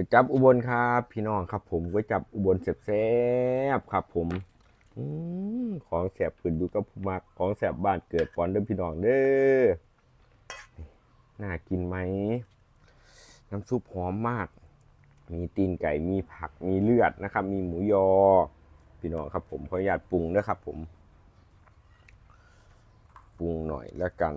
ก๋วยจับอุบลครับ พี่น้องครับ ผมก๋วยจับอุบลแซ่บๆครับ ผมอของแสบขึ้นอยู่กับผู้มักของแสบบ้านเกิดฟอนเด้อพี่น้องเด้อน่ากินไหม น้ำซุปหอมมาก มีตีนไก่มีผักมีเลือดนะครับ มีหมูยอ พี่น้องครับ ผมขออนุญาตปรุงนะครับ ผมปรุงหน่อยแล้วกัน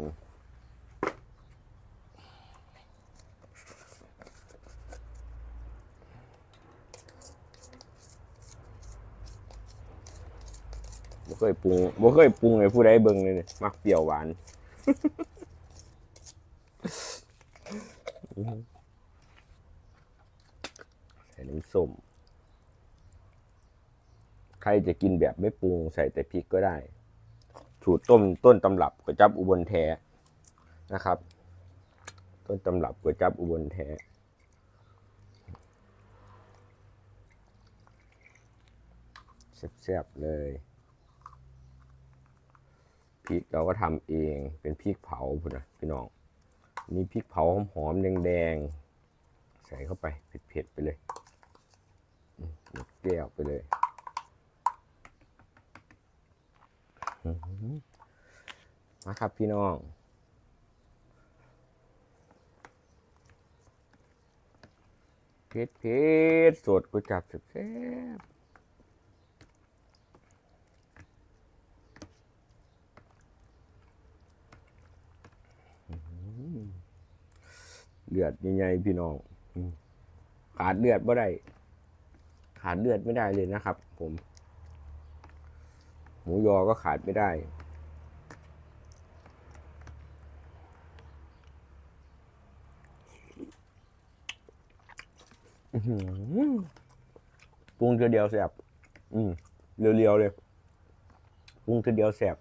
บ่เคยปรุงบ่เคยปรุงให้ผู้ใดเบิ่งเลยนี่มักเปรี้ยวหวานใส่น้ำส้มใครจะกินแบบไม่ปรุงใส่แต่พริกก็ได้ สูตรต้มต้นตำรับก๋วยจับอุบลแท้นะครับ ต้นตำรับก๋วยจับอุบลแท้แซ่บๆเลย พริกเราก็ทำเองเป็นพริกเผาพุ่นนะพี่น้องมีพริกเผาหอมๆแดงๆใส่เข้าไปเผ็ดๆไปเลยหมดแก้วไปเลยมาครับพี่น้องเผ็ดเผ็ดๆสดก๋วยจับแซ่บ เลือดใหญ่ๆพี่น้องขาดเลือดไม่ได้ ขาดเลือดไม่ได้เลยนะครับ ผม หมูยอก็ขาดไม่ได้ ปรุงเทีเดียวแสบอืมเรียวๆเลยปรุงเทีเดียวแสบ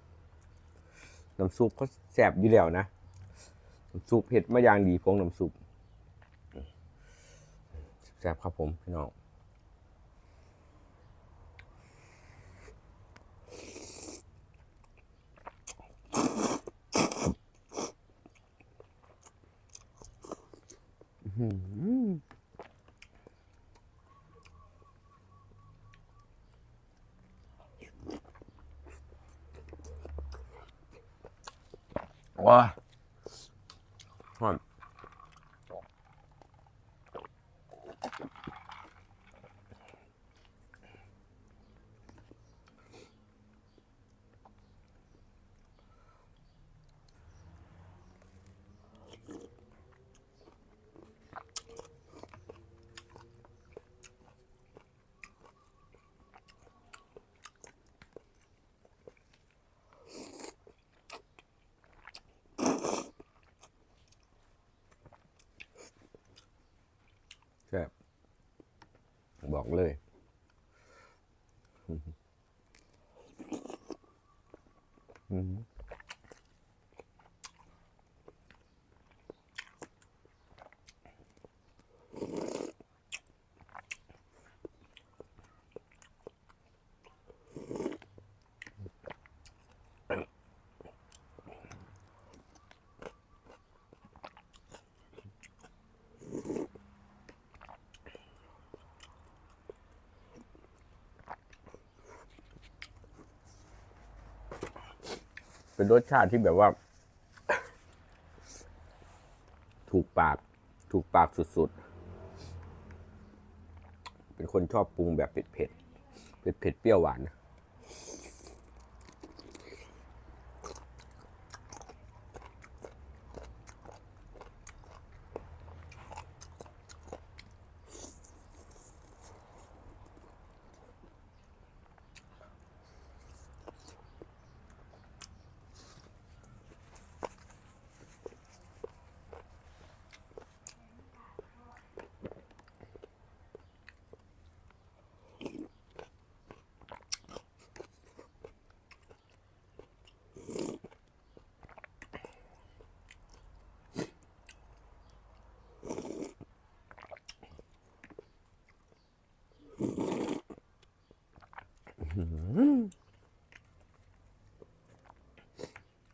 น้ำซุปก็แสบอยู่แล้วนะ ซุปเห็ดมะย่างดีพงน้ำซุปแซ่บครับผมพี่น้องอืมหือว้า ฮอนแซ่บบ อกเลย อืม เป็นรสชาติที่แบบว่า ถูกปาก ถูกปากสุดๆ เป็นคนชอบปรุงแบบเผ็ดเผ็ดเผ็ดเผ็ดๆเปรี้ยวหวาน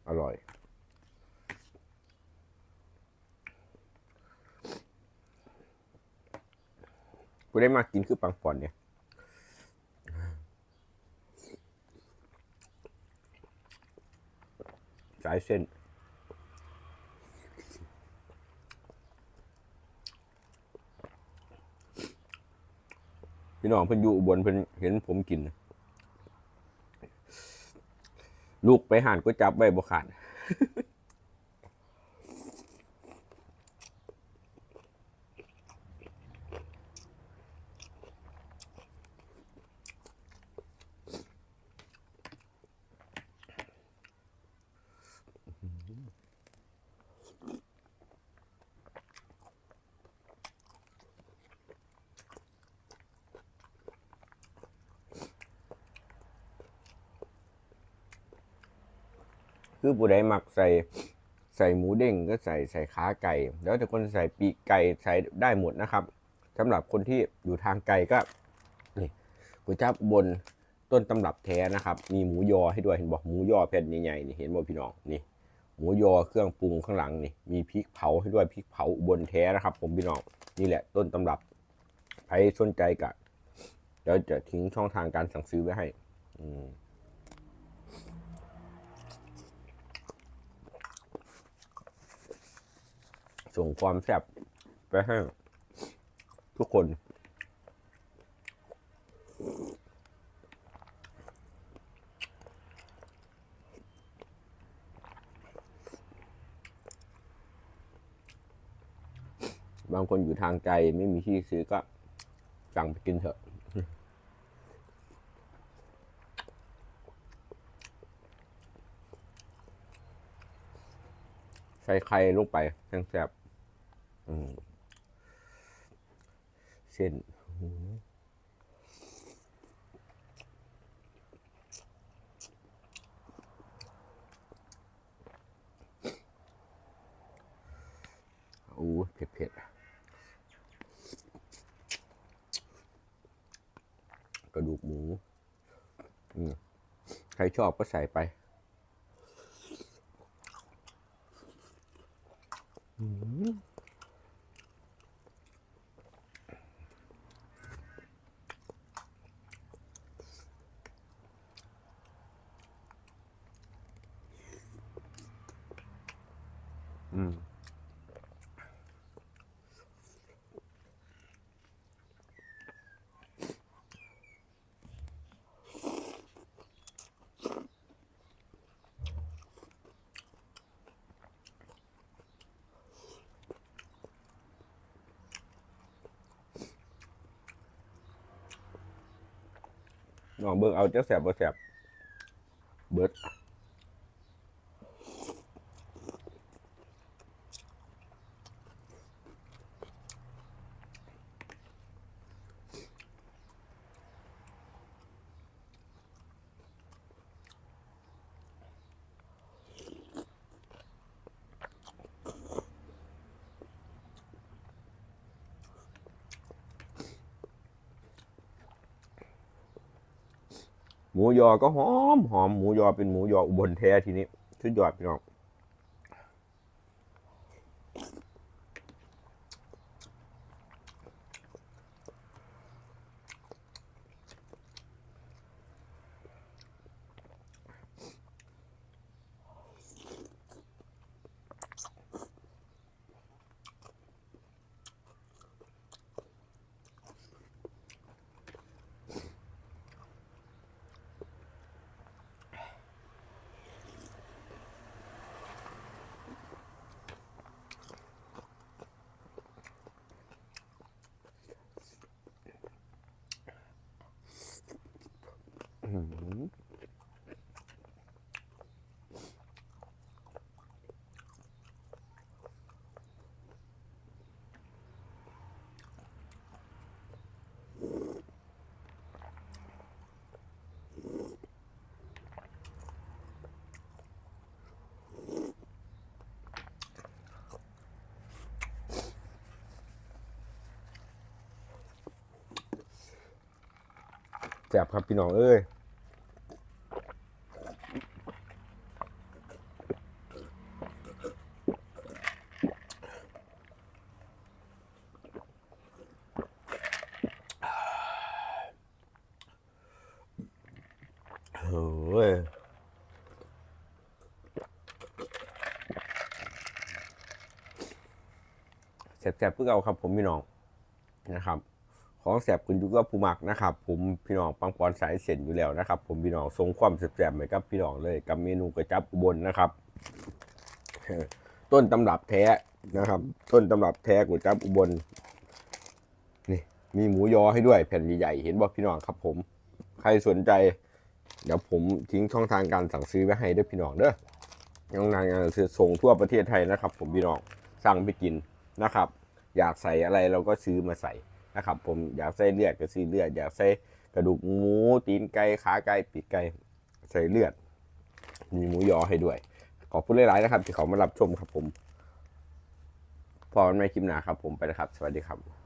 อร่อย กูได้มากินคือปังปอนเนี่ย สายเส้นพี่น้องเพิ่นอยู่อุบลเพิ่นเห็นผมกิน ลูกไปห่านก็จับใบบ่ขาด คือผู้ใดมักใส่ใส่หมูเด้งก็ใส่ใส่ขาไก่ แล้วแต่คนใส่ปีกไก่ใส่ได้หมดนะครับสำหรับคนที่อยู่ทางไกลก็นี่ก๋วยจั๊บบนต้นตำรับแท้นะครับ มีหมูยอให้ด้วยเห็นบอกหมูยอแผ่นใหญ่ๆนี่เห็นบ่พี่น้องนี่ หมูยอเครื่องปรุงข้างหลังนี่มีพริกเผาให้ด้วยพริกเผาบนแท้นะครับ ผมพี่น้องนี่แหละต้นตำรับใครสนใจก็เดี๋ยวจะทิ้งช่องทางการสั่งซื้อไว้ให้ อืม ส่งความแซ่บไปให้ทุกคน บางคนอยู่ทางไกลไม่มีที่ซื้อก็สั่งไปกินเถอะใส่ไข่ลงไปแซ่งแซ่บ เส้นหืมอู้เผ็ดเผ็ดกระดูกหมู ใครชอบก็ใส่ไป อืมน้องเบิ่งเอาจะแสบบ่แสบเบิด หมูยอก็หอมหอมหมูยอเป็นหมูยออุบลแท้ทีนี้ชุดยอดพี่น้อง แซ่บครับพี่น้องเอ้ย อ้ยแสบๆเพื่อเอาครับ ผมพี่น้องนะครับ ของแสบคุณยุก็ผู้มักนะครับ ผมพี่น้องปังปอนสายเส้นอยู่แล้วนะครับ ผมพี่น้องทรงความแสบๆไปกับพี่น้องเลยกับเมนูกระจับอุบลนะครับ ต้นตำรับแท้นะครับ ต้นตำรับแท้ก๋วยจับอุบลนี่มีหมูยอให้ด้วยแผ่นใหญ่ๆเห็นบ่พี่น้องครับ ผม ใครสนใจ เดี๋ยวผมทิ้งช่องทางการสั่งซื้อไว้ให้ด้วยพี่น้องเด้อช่องทางการสั่งซื้อส่งทั่วประเทศไทยนะครับ ผมพี่น้องสั่งไปกินนะครับ อยากใส่อะไรเราก็ซื้อมาใส่นะครับ ผมอยากใส่เลือดก็ซื้อเลือดอยากใส่กระดูกหมูตีนไก่ขาไก่ปีกไก่ใส่เลือด มีหมูยอให้ด้วย ขอบคุณหลายๆนะครับ ที่เขามารับชมครับผมพอกันในคลิปหน้าครับผมไปนะครับ สวัสดีครับ